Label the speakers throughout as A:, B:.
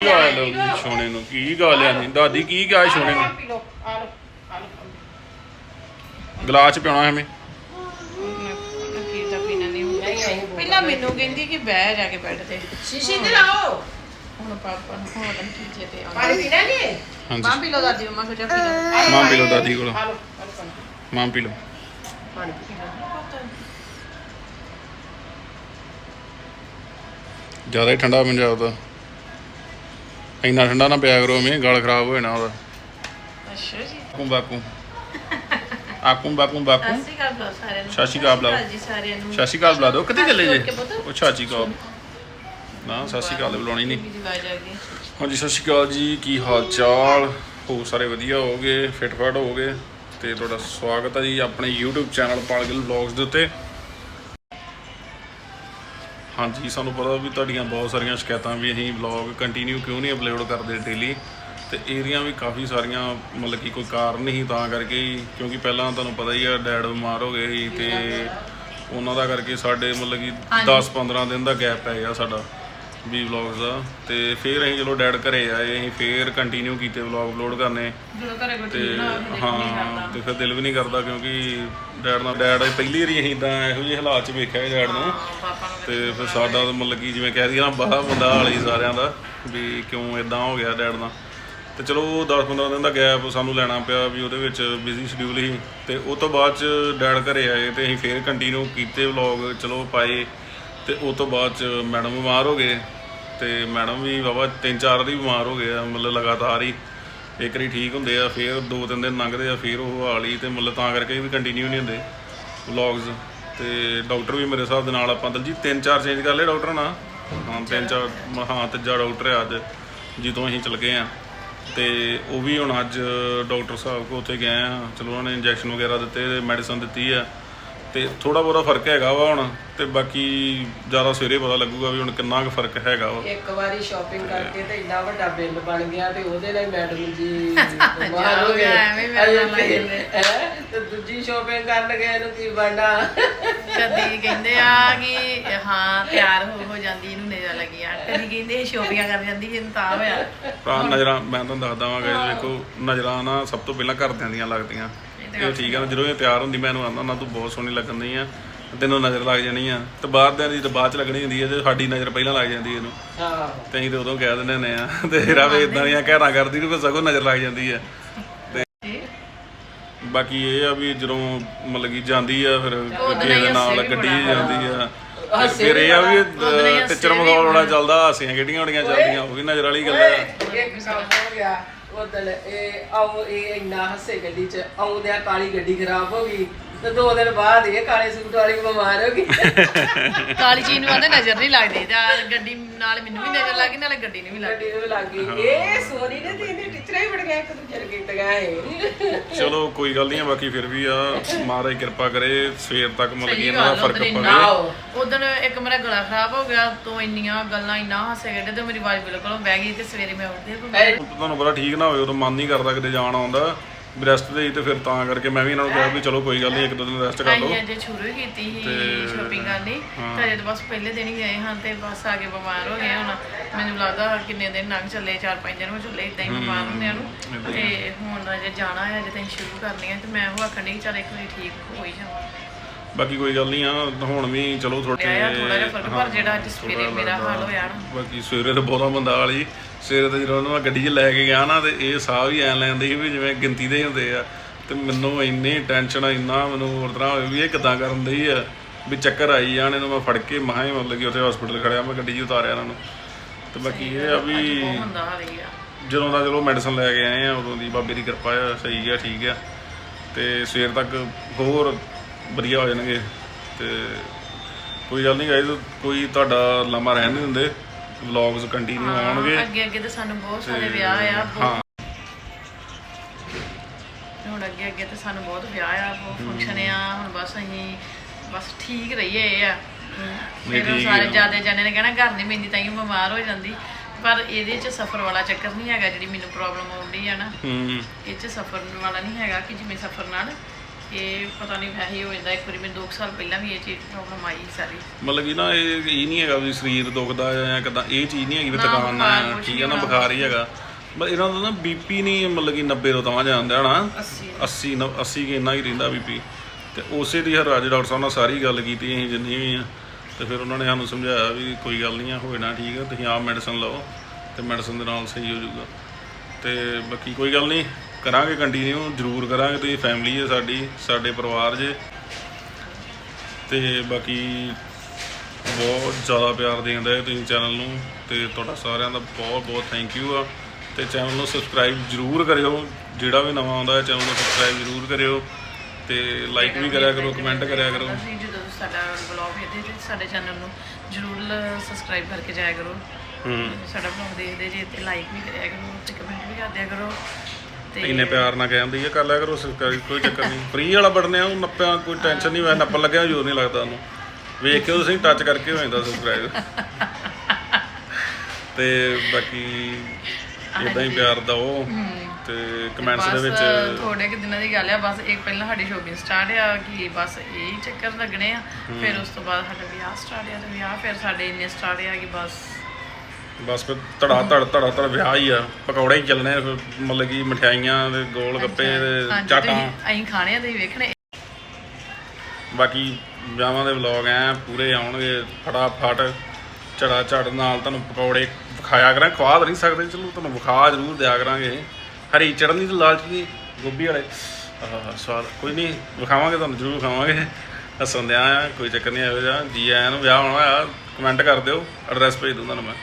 A: ਕੀ ਗੱਲ ਹੋ ਗਈ ਸੋਨੇ ਨੂੰ? ਕੀ ਗੱਲ ਆ ਨਹੀਂ ਦਾਦੀ ਕੀ ਕਿਹਾ ਸੋਨੇ ਨੂੰ?
B: ਪੀ ਲੋ ਆ ਲੋ ਆ ਲੋ
A: ਗਲਾਸ ਚ ਪਿਆਉਣਾ ਐਵੇਂ?
B: ਕੀ ਤਾਂ ਪੀਣਾ ਨਹੀਂ। ਹੁੰਦਾ ਪਹਿਲਾਂ ਮੈਨੂੰ ਕਹਿੰਦੀ ਕਿ ਬਹਿ ਜਾ ਕੇ ਬੈੱਡ ਤੇ।
C: ਸ਼ੀਸ਼ੀ ਤੇ ਲਾਓ।
B: ਹੁਣ ਪਾਪਾ ਨੂੰ ਹੋਰ ਨਤੀਜੇ ਤੇ ਆਉਣਾ
C: ਪਾਣੀ ਪੀਣਾ ਨਹੀਂ
B: ਮਾਂ
A: ਹਾਂਜੀ।
B: ਪੀ ਲੋ ਦਾਦੀ ਮੰਮਾ ਕੁਝ ਪੀ ਲੋ
A: ਮਾਂ ਪੀ ਲਓ ਦਾਦੀ ਕੋਲ।
B: ਆ ਲੋ ਆ ਲੋ ਪਾਣੀ।
A: ਮਾਂ ਪੀ ਲਓ।
C: ਪਾਣੀ।
A: ਜ਼ਿਆਦਾ ਹੀ ਠੰਡਾ ਪੰਜਾਬ ਦਾ ਇੰਨਾ ਠੰਡਾ ਨਾ ਪਿਆ ਕਰੋ ਮੈਂ ਗਲ ਖਰਾਬ ਹੋ ਜਾਣਾ ਉਹਦਾ।
B: ਅੱਛਾ ਜੀ।
A: ਬਾਕੂ ਬਾਕੂ। ਆਕੂ ਬਾਕੂ ਬਾਕੂ।
B: ਸਤਿ ਸ਼੍ਰੀ ਅਕਾਲ ਬੁਲਾਓ ਸਾਰਿਆਂ ਨੂੰ।
A: ਸਤਿ ਸ਼੍ਰੀ ਅਕਾਲ ਬੁਲਾਓ।
B: ਜੀ ਸਾਰਿਆਂ ਨੂੰ।
A: ਸਤਿ ਸ਼੍ਰੀ ਅਕਾਲ ਬੁਲਾ ਦਿਓ। ਕਿੱਥੇ ਚੱਲੇ ਜੇ। ਉਹ ਚਾਚੀ ਕੋ ਨਾ ਸਤਿ ਸ਼੍ਰੀ ਅਕਾਲ ਤਾਂ ਬੁਲਾਉਣੀ ਨਹੀਂ।
B: ਦੀ ਆਵਾਜ਼ ਆ ਗਈ।
A: ਹਾਂਜੀ ਸਤਿ ਸ਼੍ਰੀ ਅਕਾਲ ਜੀ। ਕੀ ਹਾਲ ਚਾਲ? ਹੋ ਸਾਰੇ ਵਧੀਆ ਹੋਗੇ? ਫਿਟ ਫਾਟ ਹੋਗੇ? ਤੇ ਤੁਹਾਡਾ ਸਵਾਗਤ ਹੈ ਜੀ ਆਪਣੇ YouTube ਚੈਨਲ ਪਾਲਗਲ ਵਲੌਗਸ ਦੇ ਉੱਤੇ। ਹਾਂਜੀ ਸਾਨੂੰ ਪਤਾ ਵੀ ਤੁਹਾਡੀਆਂ ਬਹੁਤ ਸਾਰੀਆਂ ਸ਼ਿਕਾਇਤਾਂ ਵੀ ਅਸੀਂ ਵਲੌਗ ਕੰਟੀਨਿਊ ਕਿਉਂ ਨਹੀਂ ਅਪਲੋਡ ਕਰਦੇ ਡੇਲੀ ਤੇ ਇਹਦੀਆਂ ਵੀ ਕਾਫੀ ਸਾਰੀਆਂ ਮਤਲਬ ਕਿ ਕੋਈ ਕਾਰਨ ਨਹੀਂ ਤਾਂ ਕਰਕੇ ਹੀ ਕਿਉਂਕਿ ਪਹਿਲਾਂ ਤੁਹਾਨੂੰ ਪਤਾ ਹੀ ਆ ਡੈਡ ਬਿਮਾਰ ਹੋ ਗਏ ਸੀ ਤੇ ਉਹਨਾਂ ਦਾ ਕਰਕੇ ਸਾਡੇ ਮਤਲਬ ਕਿ 10-15 ਦਿਨ ਦਾ ਗੈਪ ਪੈ ਗਿਆ ਸਾਡਾ। ਵੀ ਵਲੌਗਸ ਦਾ ਤੇ ਫਿਰ ਅਸੀਂ ਚਲੋ ਡੈਡ ਘਰੇ ਆਏ ਅਸੀਂ ਫਿਰ ਕੰਟੀਨਿਊ ਕੀਤੇ ਵਲੌਗ ਅਪਲੋਡ ਕਰਨੇ।
B: ਜਦੋਂ ਘਰੇ ਕੋਈ ਨਾ ਹੋਵੇ
A: ਹਾਂ ਤੇ ਫਿਰ ਦਿਲ ਵੀ ਨਹੀਂ ਕਰਦਾ ਕਿਉਂਕਿ ਡੈਡ ਨਾਲ ਡੈਡ ਪਹਿਲੀ ਵਾਰੀ ਅਸੀਂ ਇਦਾਂ ਇਹੋ ਜਿਹੇ ਹਾਲਾਤ 'ਚ ਵੇਖਿਆ ਹੈ ਡੈਡ ਨੂੰ ਤੇ ਫਿਰ ਸਾਡਾ ਮਤਲਬ ਕਿ ਜਿਵੇਂ ਕਹਿ ਦਈਏ ਨਾ ਬਾਹ ਬੰਦਾ ਹਾਲੀ ਸਾਰਿਆਂ ਦਾ ਵੀ ਕਿਉਂ ਇਦਾਂ ਹੋ ਗਿਆ ਡੈਡ ਨਾਲ। ਤੇ ਚਲੋ 10-15 ਦਿਨ ਦਾ ਗੈਪ ਸਾਨੂੰ ਲੈਣਾ ਪਿਆ ਵੀ ਉਹਦੇ ਵਿੱਚ ਬਿਜ਼ੀ ਸ਼ਡਿਊਲ ਸੀ। ਤੇ ਉਸ ਤੋਂ ਬਾਅਦ ਚ ਡੈਡ ਘਰੇ ਆਏ ਤੇ ਅਸੀਂ ਫੇਰ ਕੰਟੀਨਿਊ ਕੀਤੇ ਵਲੌਗ ਚਲੋ ਪਾਏ। ਤੇ ਉਸ ਤੋਂ ਬਾਅਦ ਚ ਮੈਡਮ ਬਿਮਾਰ ਹੋ ਗਏ। ਤੇ ਮੈਡਮ ਵੀ ਬਾਬਾ ਤਿੰਨ ਚਾਰ ਦੀ ਬਿਮਾਰ ਹੋ ਗਏ ਆ, ਮਤਲਬ ਲਗਾਤਾਰ ਹੀ। ਇੱਕ ਵਾਰੀ ਠੀਕ ਹੁੰਦੇ ਆ, ਫਿਰ ਦੋ ਤਿੰਨ ਦਿਨ ਲੰਘਦੇ ਆ, ਫਿਰ ਉਹ ਹਾਲ ਹੀ ਤੇ ਮਤਲਬ ਤਾਂ ਕਰਕੇ ਵੀ ਕੰਟੀਨਿਊ ਨਹੀਂ ਹੁੰਦੇ ਵਲੌਗਸ ਤੇ ਡਾਕਟਰ ਵੀ ਮੇਰੇ ਹਿਸਾਬ ਦੇ ਨਾਲ ਆਪਾਂ ਦਲਜੀਤ, ਤਿੰਨ ਚਾਰ ਚੇਂਜ ਕਰ ਲਏ ਡਾਕਟਰ ਨਾਲ। ਹਾਂ, ਤਿੰਨ ਚਾਰ ਹਾਂ, ਤੀਜਾ ਡਾਕਟਰ ਆ ਅੱਜ, ਜਿੱਦੋਂ ਅਸੀਂ ਚਲ ਗਏ ਆ। ਤੇ ਉਹ ਵੀ ਹੁਣ ਅੱਜ ਡਾਕਟਰ ਸਾਹਿਬ ਕੋ ਉੱਥੇ ਗਏ ਆ। ਚਲੋ ਉਹਨਾਂ ਨੇ ਇੰਜੈਕਸ਼ਨ ਵਗੈਰਾ ਦਿੱਤੇ ਮੈਡੀਸਨ ਦਿੱਤੀ ਆ। ਤੇ ਥੋੜਾ ਬਹੁਤਾ ਫ਼ਰਕ ਹੈਗਾ ਵਾ ਹੁਣ ਤੇ ਬਾਕੀ ਜ਼ਿਆਦਾ ਸਵੇਰੇ ਪਤਾ ਲੱਗੂਗਾ ਵੀ ਹੁਣ ਕਿੰਨਾ ਕੁ ਫ਼ਰਕ ਹੈਗਾ ਵਾ।
C: ਇੱਕ ਵਾਰੀ ਸ਼ਾਪਿੰਗ ਕਰਕੇ ਤੇ ਇੰਨਾ ਵੱਡਾ ਬਿੱਲ ਬਣ ਗਿਆ ਤੇ ਉਹਦੇ ਨਾਲ ਮੈਡਮ ਜੀ ਬਿਮਾਰ ਹੋ ਗਏ।
B: ਐਵੇਂ ਮੇਰੇ ਨਾਲ ਲੱਗ
C: ਅਜੇ
B: ਜਾਂਦੇ।
C: ਹੈਂ? ਤੇ ਦੂਜੀ ਸ਼ਾਪਿੰਗ ਕਰਨ ਗਏ ਨੂੰ ਕੀ ਬਣਨਾ?
B: ਕਦੀ ਕਹਿੰਦੇ ਆ ਕਿ ਹਾਂ ਤਿਆਰ ਹੋ ਹੋ ਜਾਂਦੀ ਇਹਨੂੰ ਨਜ਼ਰ ਲੱਗੀਆਂ ਕਦੀ ਕਹਿੰਦੇ ਸ਼ੋਪੀਆਂ ਕਰ ਜਾਂਦੀ ਇਹਨੂੰ ਤਾਂ ਹੋਇਆ।
A: ਤਾਂ ਨਜ਼ਰਾਂ ਮੈਂ ਤੁਹਾਨੂੰ ਦੱਸਦਾ ਵਾਂ ਗਾਇਸ ਵੇਖੋ ਨਜ਼ਰਾਂ ਨਾ ਸਭ ਤੋਂ ਪਹਿਲਾਂ ਘਰਦਿਆਂ ਦੀਆਂ ਲੱਗਦੀਆਂ। ਇਹ ਠੀਕ ਆ ਨਾ ਜਦੋਂ ਇਹ ਤਿਆਰ ਹੁੰਦੀ ਮੈਂ ਇਹਨੂੰ ਆਂਦਾ ਨਾ ਤੂੰ ਬਹੁਤ ਸੋਹਣੀ ਲੱਗਣ ਦੀ ਆ ਤੈਨੂੰ ਨਜ਼ਰ ਲੱਗ ਜਾਣੀ ਆ। ਤੇ ਬਾਹਰਦਿਆਂ ਦੀ ਤਾਂ ਬਾਅਦ ਚ ਲੱਗਣੀ ਹੁੰਦੀ ਹੈ ਤੇ ਸਾਡੀ ਨਜ਼ਰ ਪਹਿਲਾਂ ਲੱਗ ਜਾਂਦੀ ਹੈ ਇਹਨੂੰ।
C: ਹਾਂ।
A: ਤੇ ਅਸੀਂ ਤੇ ਉਦੋਂ ਕਹਿ ਦਿੰਦੇ ਹੁੰਦੇ ਆ ਤੇ ਰਵੇ ਇਦਾਂ ਦੀਆਂ ਘੈਰਾਂ ਕਰਦੀ ਨੂੰ ਫਿਰ ਸਗੋਂ ਨਜ਼ਰ ਲੱਗ ਜਾਂਦੀ ਆ। ਤੇ ਬਾਕੀ ਇਹ ਆ ਵੀ ਜਦੋਂ ਮਤਲਬ ਕਿ ਜਾਂਦੀ ਆ ਫਿਰ ਕਿਸੇ ਦੇ ਨਾਲ ਗੱਡੀ ਜਾਂਦੀ ਆ। ਤੇ ਫਿਰ ਇਹ ਆ ਵੀ ਟੀਚਰ ਮਗਾਉਲ ਹੋਣਾ ਚੱਲਦਾ ਹਾਸੀਆਂ ਕਿਹੜੀਆਂ ਹੋਣੀਆਂ ਚੱਲਦੀਆਂ ਉਹ ਵੀ ਨਜ਼ਰ ਵਾਲੀ ਗੱਲ ਆ।
C: ਇੱਕ ਇਹ ਆਉ ਇਹ ਇੰਨਾ ਹੱਸੇ ਗੱਡੀ ਚ ਆਉਂਦਿਆਂ ਕਾਲੀ ਗੱਡੀ ਖਰਾਬ ਹੋ ਗਈ। ਤੇ ਦੋ ਦਿਨ ਬਾਅਦ ਇਹ ਕਾਲੇ ਸੂਟ ਵਾਲੀ ਬਿਮਾਰ ਹੋ ਗਈ।
B: ਕਾਲੀ ਚੀਜ਼ ਨੂੰ ਆਂਦੇ ਨਜ਼ਰ ਨਹੀਂ ਲੱਗਦੀ ਤੇ ਆਹ ਗੱਡੀ ਨਾਲ ਮੈਨੂੰ ਵੀ ਨਜ਼ਰ ਲੱਗੀ ਨਾਲੇ ਗੱਡੀ ਨੂੰ ਵੀ ਲੱਗੀ
C: ਗੱਡੀ ਨੂੰ ਲੱਗ ਗਈ। ਇਹ ਸੋਨੀ ਨੇ ਤੇ ਇਹਨੇ ਟੀਚਰਾਂ ਹੀ ਬੜ ਗਿਆ ਇੱਕ ਦੂਜੇ ਨੂੰ ਕੀਤਾ ਗਏ
A: ਚਲੋ ਕੋਈ ਗੱਲ ਨਹੀਂ ਆ ਬਾਕੀ ਫਿਰ ਵੀ ਆ ਮਹਾਰਾਜ ਕਿਰਪਾ ਕਰੇ ਸਵੇਰ ਤੱਕ ਮਤਲਬ ਕਿ
B: ਸਹੀ
A: ਇਹਨਾਂ ਦਾ
B: ਗੱਲ
A: ਫ਼ਰਕ
B: ਉਹਦੇ
A: ਪਵੇ।
C: ਆਓ।
B: ਉਦੋਂ ਇੱਕ ਮੇਰਾ ਗਲਾ ਖਰਾਬ ਹੋ ਗਿਆ ਤੋਂ ਇੰਨੀਆਂ ਗੱਲਾਂ ਇੰਨਾ ਹਾਸੇ ਗਏ ਤੇ ਮੇਰੀ ਆਵਾਜ਼ ਬਿਲਕੁਲ ਬਹਿ ਗਈ ਤੇ ਸਵੇਰੇ ਮੈਂ ਉੱਠਦੀ ਤੇ
A: ਤੁਹਾਨੂੰ ਪਤਾ ਠੀਕ ਨਾ ਹੋਵੇ ਉਦੋਂ ਮਨ ਨਹੀਂ ਕਰਦਾ ਕਿਤੇ ਜਾਣ ਆਉਂਦਾ ਰੈਸਟ ਦੇ ਤੇ ਫਿਰ ਤਾਂ ਕਰਕੇ ਮੈਂ ਵੀ ਇਹਨਾਂ ਨੂੰ ਕਿਹਾ ਵੀ ਚਲੋ ਕੋਈ ਗੱਲ ਨਹੀਂ ਇੱਕ ਦੋ ਦਿਨ ਰੈਸਟ ਕਰ ਲਓ।
B: ਅਸੀਂ ਅੱਜ ਸ਼ੁਰੂ ਹੀ ਕੀਤੀ ਸੀ ਸ਼ਾਪਿੰਗ ਕਰਨੀ ਤੇ ਤਾਂ ਬਸ ਪਹਿਲੇ ਦਿਨ ਹੀ ਗਏ ਹਾਂ ਤੇ ਬਸ ਆ ਕੇ ਬਿਮਾਰ ਹੋ ਗਏ ਹੁਣ। ਮੈਨੂੰ ਲੱਗਦਾ ਕਿੰਨੇ ਦਿਨ ਲੰਘ ਚੱਲੇ 4-5 ਦਿਨ ਹੋ ਚੱਲੇ ਇਦਾਂ ਹੀ ਬਿਮਾਰ ਹੁੰਦਿਆਂ ਨੂੰ। ਤੇ ਹੁਣ ਅਜੇ ਜਾਣਾ ਹੈ ਅਜੇ ਤਾਂ ਸ਼ੁਰੂ ਕਰਨੀ ਹੈ ਤੇ ਮੈਂ ਉਹ ਆਖਣ ਕਿ ਚੱਲ ਇੱਕ ਵਾਰੀ ਠੀਕ ਹੋ ਹੀ ਜਾਵਾਂ।
A: ਬਾਕੀ ਕੋਈ ਗੱਲ ਨਹੀਂ ਆ ਹੁਣ ਵੀ ਚਲੋ ਥੋੜੇ
B: ਆਇਆ ਥੋੜਾ ਜਿਹਾ ਫ਼ਰਕ ਪਰ ਜਿਹੜਾ ਅੱਜ ਸਵੇਰੇ ਮੇਰਾ ਹਾਲ ਹੋਇਆ ਨਾ।
A: ਬਾਕੀ ਸਵੇਰੇ ਤੇ ਬਹੁਤਾ ਬੰਦਾ ਵਾਲੀ ਸਵੇਰੇ ਤੇ ਜਦੋਂ ਮੈਂ ਗੱਡੀ 'ਚ ਲੈ ਕੇ ਗਿਆ ਨਾ ਤੇ ਇਹ ਸਾਹ ਵੀ ਐ ਲੈਂਦੇ ਸੀ ਵੀ ਜਿਵੇਂ ਗਿਣਤੀ ਦੇ ਹੁੰਦੇ ਆ। ਤੇ ਮੈਨੂੰ ਇੰਨੀ ਟੈਨਸ਼ਨ ਇੰਨਾ ਮੈਨੂੰ ਹੋਰ ਤਰ੍ਹਾਂ ਹੋਇਆ ਵੀ ਇਹ ਕਿਦਾਂ ਕਰਨ ਦਈ ਆ। ਵੀ ਚੱਕਰ ਆਈ ਜਾਣ ਇਹਨੂੰ ਮੈਂ ਫੜ ਕੇ ਮਹਾਂ ਹੀ ਮਤਲਬ ਕਿ ਉੱਥੇ ਹਸਪੀਟਲ ਖੜਿਆ ਮੈਂ ਗੱਡੀ 'ਚ ਉਤਾਰਿਆ ਇਹਨਾਂ ਨੂੰ। ਤੇ ਬਾਕੀ ਇਹ ਆ ਵੀ ਜਦੋਂ ਦਾ ਚਲੋ ਮੈਡੀਸਨ ਲੈ ਕੇ ਆਏ ਆ ਉਦੋਂ ਦੀ ਬਾਬੇ ਦੀ ਕਿਰਪਾ ਆ ਸਹੀ ਆ ਠੀਕ ਆ। ਤੇ ਸਵੇਰ ਤੱਕ ਹੋਰ ਵਧੀਆ ਹੋ ਜਾਣਗੇ। ਤੇ ਕੋਈ ਗੱਲ ਨਹੀਂ ਗਾਇਜ਼ ਕੋਈ ਤੁਹਾਡਾ ਲੰਮਾ ਰਹਿਣ ਨਹੀਂ ਦਿੰਦੇ। ਵਲੌਗਸ ਕੰਟੀਨਿਊ ਆਉਣਗੇ।
B: ਅੱਗੇ ਅੱਗੇ ਤਾਂ ਸਾਨੂੰ ਬਹੁਤ ਸਾਰੇ ਵਿਆਹ ਆ ਬਹੁਤ
A: ਹਾਂ।
B: ਹੁਣ ਅੱਗੇ ਅੱਗੇ ਤੇ ਸਾਨੂੰ ਬਹੁਤ ਵਿਆਹ ਆ ਬਹੁਤ ਫੰਕਸ਼ਨ ਆ ਹੁਣ ਬਸ ਅਸੀਂ ਬਸ ਠੀਕ ਰਹੀਏ ਇਹ ਆ।
A: ਠੀਕ
B: ਸਾਰੇ। ਜਿਆਦੇ ਜਾਣੇ ਨੇ ਕਹਿਣਾ ਘਰ ਨਹੀਂ ਪੈਂਦੀ ਤਾਂ ਹੀ ਬਿਮਾਰ ਹੋ ਜਾਂਦੀ। ਪਰ ਇਹਦੇ ਚ ਸਫਰ ਵਾਲਾ ਚੱਕਰ ਨਹੀਂ ਹੈਗਾ ਜਿਹੜੀ ਮੈਨੂੰ ਪ੍ਰੋਬਲਮ ਆਉਂਦੀ ਆ ਨਾ।
A: ਹੂੰ।
B: ਇਹ ਚ ਸਫਰ ਵਾਲਾ ਨਹੀਂ ਹੈਗਾ ਕਿ ਜਿਵੇਂ ਸਫਰ ਨਾਲ ਇਹ ਪਤਾ ਨਹੀਂ ਵੈਸੇ ਹੀ ਹੋ ਜਾਂਦਾ ਇੱਕ ਵਾਰੀ ਮੈਨੂੰ 2 ਸਾਲ ਪਹਿਲਾਂ ਵੀ ਇਹ ਚੀਜ਼ ਪ੍ਰੋਬਲਮ ਆਈ ਸਾਰੀ।
A: ਮਤਲਬ ਕਿ ਨਾ ਇਹ ਇਹ ਨਹੀਂ ਹੈਗਾ ਵੀ ਸਰੀਰ ਦੁਖਦਾ ਜਾਂ ਕਿਦਾਂ ਇਹ ਚੀਜ਼ ਨਹੀਂ ਹੈਗੀ ਵੀ
B: ਨਾ,
A: ਆ
B: ਕੁਛ
A: ਠੀਕ ਹੈ ਨਾ। ਬੁਖਾਰ ਹੀ ਹੈਗਾ। ਬਸ ਇਹਨਾਂ ਦਾ ਨਾ ਬੀਪੀ ਨਹੀਂ ਮਤਲਬ ਕਿ 90 ਤੋਂ ਤਾਂ ਜਾਂਦਾ ਹਨਾ
B: 80
A: 80 ਨਵ- 80 ਕੇ ਇੰਨਾ ਹੀ ਰਹਿੰਦਾ ਬੀਪੀ। ਤੇ ਉਸੇ ਦੀ ਹਰ ਰਾਜ ਡਾਕਟਰ ਸਾਹਿਬ ਨਾਲ ਸਾਰੀ ਗੱਲ ਕੀਤੀ ਅਸੀਂ ਜਿੰਨੀ ਵੀ ਆ। ਤੇ ਫਿਰ ਉਹਨਾਂ ਨੇ ਸਾਨੂੰ ਸਮਝਾਇਆ ਵੀ ਕੋਈ ਗੱਲ ਨਹੀਂ ਆ ਹੋਏ ਨਾ ਠੀਕ ਹੈ ਤੁਸੀਂ ਆਪ ਮੈਡੀਸਨ ਲਓ ਤੇ ਮੈਡੀਸਨ ਦੇ ਨਾਲ ਸਹੀ ਹੋ ਜਾਊਗਾ। ਤੇ ਬਾਕੀ ਕੋਈ ਗੱਲ ਨਹੀਂ। ਕਰਾਂਗੇ ਕੰਟੀਨਿਊ ਜ਼ਰੂਰ ਕਰਾਂਗੇ ਤੁਸੀਂ ਫੈਮਿਲੀ ਹੈ ਸਾਡੀ ਸਾਡੇ ਪਰਿਵਾਰ ਜੇ। ਤੇ ਬਾਕੀ ਬਹੁਤ ਜ਼ਿਆਦਾ ਪਿਆਰ ਰਹੇ ਤੁਸੀਂ ਚੈਨਲ ਨੂੰ ਤੇ ਤੁਹਾਡਾ ਸਾਰਿਆਂ ਦਾ ਬਹੁਤ ਬਹੁਤ ਥੈਂਕ ਯੂ ਆ। ਤੇ ਚੈਨਲ ਨੂੰ ਸਬਸਕ੍ਰਾਈਬ ਜਰੂਰ ਕਰਿਓ ਜਿਹੜਾ ਵੀ ਨਵਾਂ ਆਉਂਦਾ ਹੈ ਚੈਨਲ ਨੂੰ ਸਬਸਕ੍ਰਾਈਬ ਜਰੂਰ ਕਰਿਓ। ਤੇ ਲਾਈਕ ਵੀ ਕਰਿਆ ਕਰੋ ਕਮੈਂਟ ਕਰਿਆ ਕਰੋ।
B: ਅਸੀਂ ਜਦੋਂ ਸਾਡਾ ਬਲੌਗ ਇਹਦੇ ਤੇ ਸਾਡੇ ਚੈਨਲ ਨੂੰ ਜਰੂਰ ਸਬਸਕ੍ਰਾਈਬ ਕਰਕੇ ਜਾਇਆ ਕਰੋ।
A: ਹੂੰ।
B: ਸਾਡਾ ਬਲੌਗ ਦੇਖਦੇ ਜੇ ਤੇ ਲਾਈਕ ਵੀ ਕਰਿਆ ਕਰੋ ਤੇ ਕਮੈਂਟ ਵੀ ਕਰ ਦਿਆ ਕਰੋ।
A: ਇੰਨੇ ਪਿਆਰ ਨਾਲ ਕਹਿੰਦੀ ਹੈ ਕਰ ਲਿਆ ਕਰੋ ਸਬਸਕ੍ਰਾਈਬ ਕੋਈ ਚੱਕਰ ਨਹੀਂ। ਫ੍ਰੀ ਵਾਲਾ ਬਟਨ ਹੈ ਉਹ ਨੱਪਿਆ ਕੋਈ ਟੈਨਸ਼ਨ ਨਹੀਂ ਵੈਸੇ ਨੱਪਣ ਲੱਗਿਆ ਜੋਰ ਨਹੀਂ ਲੱਗਦਾ ਉਹਨੂੰ। ਵੇਖ ਕੇ ਤੁਸੀਂ ਟੱਚ ਕਰਕੇ ਹੋ ਜਾਂਦਾ ਸਬਸਕ੍ਰਾਈਬ ਤੇ ਬਾਕੀ ਇਦਾਂ ਹੀ ਪਿਆਰ ਦਿਓ ਤੇ ਕਮੈਂਟਸ ਦੇ ਵਿੱਚ
B: ਥੋੜੇ ਕਿ ਦਿਨਾਂ ਦੀ ਗੱਲ ਆ ਬਸ ਇੱਕ ਪਹਿਲਾਂ ਸਾਡੀ ਸ਼ੋਪਿੰਗ ਸਟਾਰਟ ਆ ਕਿ ਬਸ ਇਹ ਚੱਕਰ ਲੱਗਣੇ ਆ। ਫਿਰ ਉਸ ਤੋਂ ਬਾਅਦ ਸਾਡਾ ਵਿਆਹ ਸਟਾਰਟ ਆ ਤੇ ਵਿਆਹ ਫਿਰ ਸਾਡੇ ਇੰਨੇ ਸਟਾਰਟ ਆ ਕਿ ਬਸ
A: ਬਸ ਫਿਰ ਧੜਾ ਧੜ ਧੜਾ ਧੜ ਵਿਆਹ ਹੀ ਆ। ਪਕੌੜੇ ਹੀ ਚੱਲਣੇ ਆ, ਫਿਰ ਮਤਲਬ ਕਿ ਮਠਿਆਈਆਂ ਤੇ ਗੋਲ ਗੱਪੇ ਤੇ ਚਾਟਾਂ।
B: ਅਸੀਂ ਖਾਣੇ ਆ ਤੁਸੀਂ ਵੇਖਣੇ।
A: ਬਾਕੀ ਵਿਆਹਾਂ ਦੇ ਵਲੌਗ ਐ ਪੂਰੇ ਆਉਣਗੇ ਫਟਾਫਟ। ਝੜਾ ਝੜ ਨਾਲ ਤੁਹਾਨੂੰ ਪਕੌੜੇ ਵਿਖਾਇਆ ਕਰਾਂ ਖਵਾ ਤਾਂ ਨਹੀਂ ਸਕਦੇ ਚਲੋ ਤੁਹਾਨੂੰ ਵਿਖਾ ਜ਼ਰੂਰ ਦਿਆ ਕਰਾਂਗੇ। ਹਰੀ ਚੜਨੀ ਤੇ ਲਾਲ ਚਟਨੀ ਗੋਭੀ ਵਾਲੇ। ਆਹ ਸਵਾਦ ਕੋਈ ਨਹੀਂ ਵਿਖਾਵਾਂਗੇ ਤੁਹਾਨੂੰ ਜ਼ਰੂਰ ਵਿਖਾਵਾਂਗੇ। ਹੱਸਣ ਦਿਆਂ ਆ ਕੋਈ ਚੱਕਰ ਨਹੀਂ ਇਹੋ ਜਿਹਾ। ਜੀ ਆਇਆਂ ਨੂੰ ਵਿਆਹ ਹੋਣਾ ਆ ਕਮੈਂਟ ਕਰ ਦਿਓ ਐਡਰੈਸ ਭੇਜ ਦੂੰ ਤੁਹਾਨੂੰ ਮੈਂ।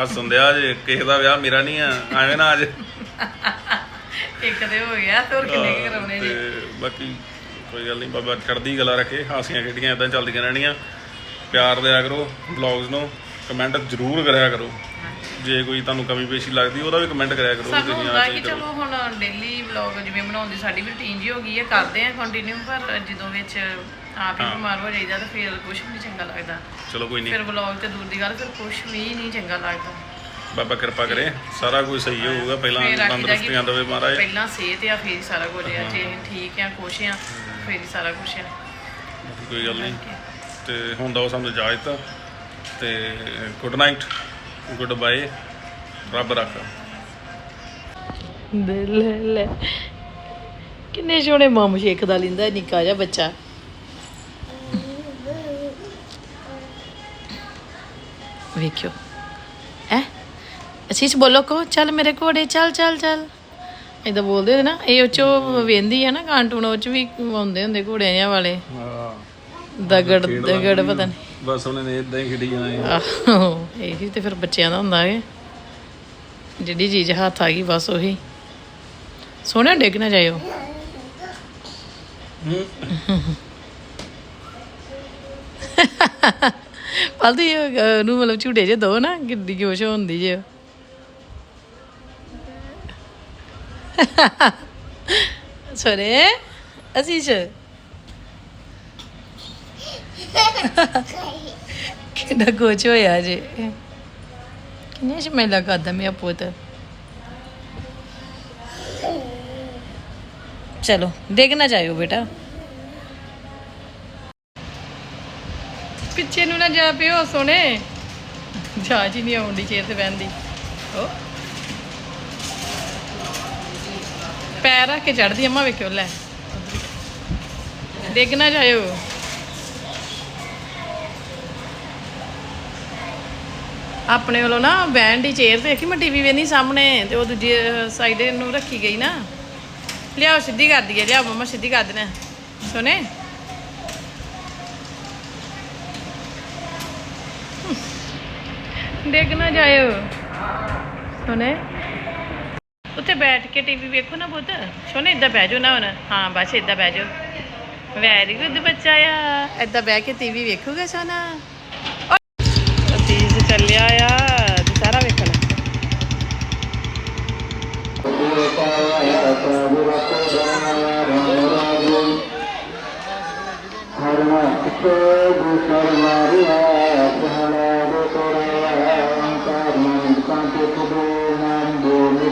A: ਹੱਸਣ ਦਿਆਂ ਜੇ ਕਿਸੇ ਦਾ ਵਿਆਹ ਮੇਰਾ ਨਹੀਂ ਆ ਐਵੇਂ ਨਾ ਅੱਜ।
B: ਇੱਕ ਤੇ ਹੋ ਗਿਆ ਹੋਰ ਕਿੰਨੇ ਕੁ ਕਰਾਉਣੇ ਜੀ
A: ਤੇ ਬਾਕੀ ਕੋਈ ਗੱਲ ਨਹੀਂ ਬਾਬਾ ਚੜ੍ਹਦੀ ਕਲਾ ਰੱਖੇ ਹਾਸੀਆਂ ਖੇਡੀਆਂ ਇਦਾਂ ਚੱਲਦੀਆਂ ਰਹਿਣੀਆਂ। ਪਿਆਰ ਦਿਆ ਕਰੋ ਵਲੌਗਸ ਨੂੰ ਕਮੈਂਟ ਜ਼ਰੂਰ ਕਰਿਆ ਕਰੋ। ਜੇ ਕੋਈ ਤੁਹਾਨੂੰ ਕਮੀ ਪੇਸ਼ੀ ਲੱਗਦੀ ਉਹਦਾ ਵੀ ਕਮੈਂਟ ਕਰਿਆ ਕਰੋ
B: ਸਾਨੂੰ ਹੁੰਦਾ ਕਿ ਚਲੋ ਹੁਣ ਡੇਲੀ ਵਲੌਗ ਜਿਵੇਂ ਬਣਾਉਣ ਦੀ ਸਾਡੀ ਵੀ ਰੁਟੀਨ ਜੀ ਹੋ ਗਈ ਹੈ ਕਰਦੇ ਆ ਕੰਟੀਨਿਊ ਪਰ ਜਦੋਂ ਵਿੱਚ ਆਪ ਹੀ ਬਿਮਾਰ ਹੋ ਜਾਈਦਾ ਤਾਂ ਫਿਰ ਕੁਝ ਵੀ ਨਹੀਂ ਚੰਗਾ ਲੱਗਦਾ।
A: ਚਲੋ ਕੋਈ ਨਹੀਂ
B: ਫਿਰ ਵਲੌਗ ਤੇ ਦੂਰ ਦੀ ਗੱਲ ਫਿਰ ਕੁਝ ਵੀ ਨਹੀਂ ਚੰਗਾ ਲੱਗਦਾ।
A: ਬਾਬਾ ਕਿਰਪਾ ਕਰੇ ਸਾਰਾ ਕੁਝ ਸਹੀ ਹੋਊਗਾ ਪਹਿਲਾਂ
B: ਫਿਰ ਆਖੀਦਾ
A: ਤੰਦਰੁਸਤੀਆਂ ਦੇਵੇ ਮਹਾਰਾਜ।
B: ਪਹਿਲਾਂ ਸਿਹਤ ਆ ਫਿਰ ਸਾਰਾ ਕੁਝ ਆ ਜੇ ਅਸੀਂ ਠੀਕ ਆ ਖੁਸ਼ ਆ ਫਿਰ ਹੀ ਸਾਰਾ ਕੁਝ ਆ।
A: ਬਾਕੀ ਕੋਈ ਗੱਲ ਨਹੀਂ ਤੇ ਹੁਣ ਦੋ ਸਾਨੂੰ ਇਜਾਜ਼ਤ ਤੇ ਗੁੱਡ ਨਾਈਟ ਗੁੱਡ ਬਾਏ ਰੱਬ ਰੱਖਾ।
B: ਲੈ ਲੈ। ਕਿੰਨੇ ਸੋਹਣੇ ਮਾਮੂ ਸ਼ੇਖ ਦਾ ਲਿੰਦਾ ਨਿੱਕਾ ਜਿਹਾ ਬੱਚਾ। ਵੇਖਿਓ। ਐ ਅਸੀਸ ਬੋਲੋ ਕੋ ਚੱਲ ਮੇਰੇ ਕੋੜੇ ਚੱਲ ਚੱਲ ਚੱਲ। ਇਦਾਂ ਬੋਲਦੇ ਹੁੰਦੇ ਨਾ ਇਹ ਉਹ ਚੋਂ ਵੇਂਦੀ ਹੈ ਨਾ ਕਾਰਟੂਨ ਉਹ ਚ ਵੀ ਆਉਂਦੇ ਹੁੰਦੇ ਘੋੜਿਆਂ ਜਿਹਾ ਵਾਲੇ।
A: ਹਾਂ।
B: ਦਗੜ ਦਗੜ ਪਤਾ ਨਹੀਂ।
A: ਬਸ ਉਹਨੇ ਨੇ ਇਦਾਂ ਹੀ ਖੇਡੀ ਜਾਣਾ ਹੈ।
B: ਆਹੋ ਇਹੀ ਤੇ ਫਿਰ ਬੱਚਿਆਂ ਦਾ ਹੁੰਦਾ ਹੈ। ਜਿਹੜੀ ਚੀਜ਼ ਹੱਥ ਆ ਗਈ ਬਸ ਉਹੀ। ਸੋਹਣਾ ਡਿੱਗ ਨਾ ਜਾਇਓ। ਪਲਦੀ ਨੂੰ ਮਤਲਬ ਝੂਟੇ ਜੇ ਦੋ ਨਾ, ਕਿੱਡੀ ਖੁਸ਼ ਹੁੰਦੀ ਜੇ ਸੋਰੇ, ਅਸੀਸ਼। ਕਿੰਨਾ ਕੁਝ ਹੋਇਆ ਜੇ। ਕਿੰਨੇ ਸ਼ਮੇਲਾ ਕਰਦਾ ਮੇਰਾ ਪੁੱਤ। ਚਲੋ ਦੇਖਣਾ ਨਾ ਬੇਟਾ। ਪਿੱਛੇ ਨੂੰ ਨਾ ਜਾ ਪਿਓ ਸੋਨੇ ਜਾਜ ਹੀ ਨਹੀਂ ਆਉਂਦੀ ਚੇਰ ਤੇ ਬਹਿੰਦੀ ਓ। ਪੈਰ ਰੱਖ ਕੇ ਚੜਦੀ ਅੰਮਾ ਵੇਖਿਓ, ਲੈ। ਡਿੱਗ ਨਾ ਜਾਇਓ। ਆਪਣੇ ਵੱਲੋਂ ਨਾ ਬੈਂਡ ਦੀ ਚੇਅਰ ਤੇ ਦੇਖੀ ਮੈਂ ਟੀਵੀ ਵੇਨੀ ਸਾਹਮਣੇ, ਤੇ ਉਹ ਦੂਜੀ ਸਾਈਡ ਨੂੰ ਰੱਖੀ ਗਈ ਨਾ। ਲਿਆਓ, ਸਿੱਧੀ ਕਰ ਦਈਏ, ਲਿਆਓ ਮਮਾ, ਸਿੱਧੀ ਕਰ ਦੇਣਾ। ਸੋਨੇ ਡਿੱਗ ਨਾ ਜਾਇਓ। ਸੋਨੇ? ਉੱਥੇ ਬੈਠ ਕੇ ਟੀਵੀ ਵੇਖੋ ਨਾ ਪੁੱਤ। ਸੋਨੇ ਇੱਦਾਂ ਬਹਿ ਜਾਓ ਨਾ ਹੁਣ। ਹਾਂ ਬਸ ਇੱਦਾਂ ਬਹਿ ਜਾਓ। ਵੈਰੀ ਗੁੱਡ ਬੱਚਾ ਆ। ਇੱਦਾਂ ਬਹਿ ਕੇ ਟੀਵੀ ਵੇਖੂਗਾ ਸੋਨਾ? ਅਤੀਜ ਚੱਲਿਆ ਆ। ਸਾਰਾ ਵੇਖਣਾ।
D: Jangan ke ਰਾਮਾਂ ਦਾ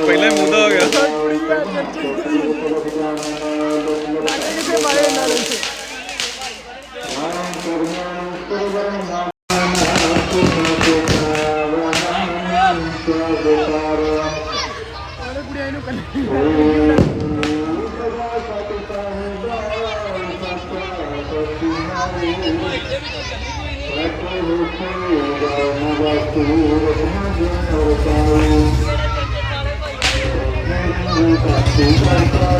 D: ਪਹਿਲਾਂ ਹੀ ਮੂੰਹ ਦਾ ਹੋ ਗਿਆ Thank you.
E: Thank you.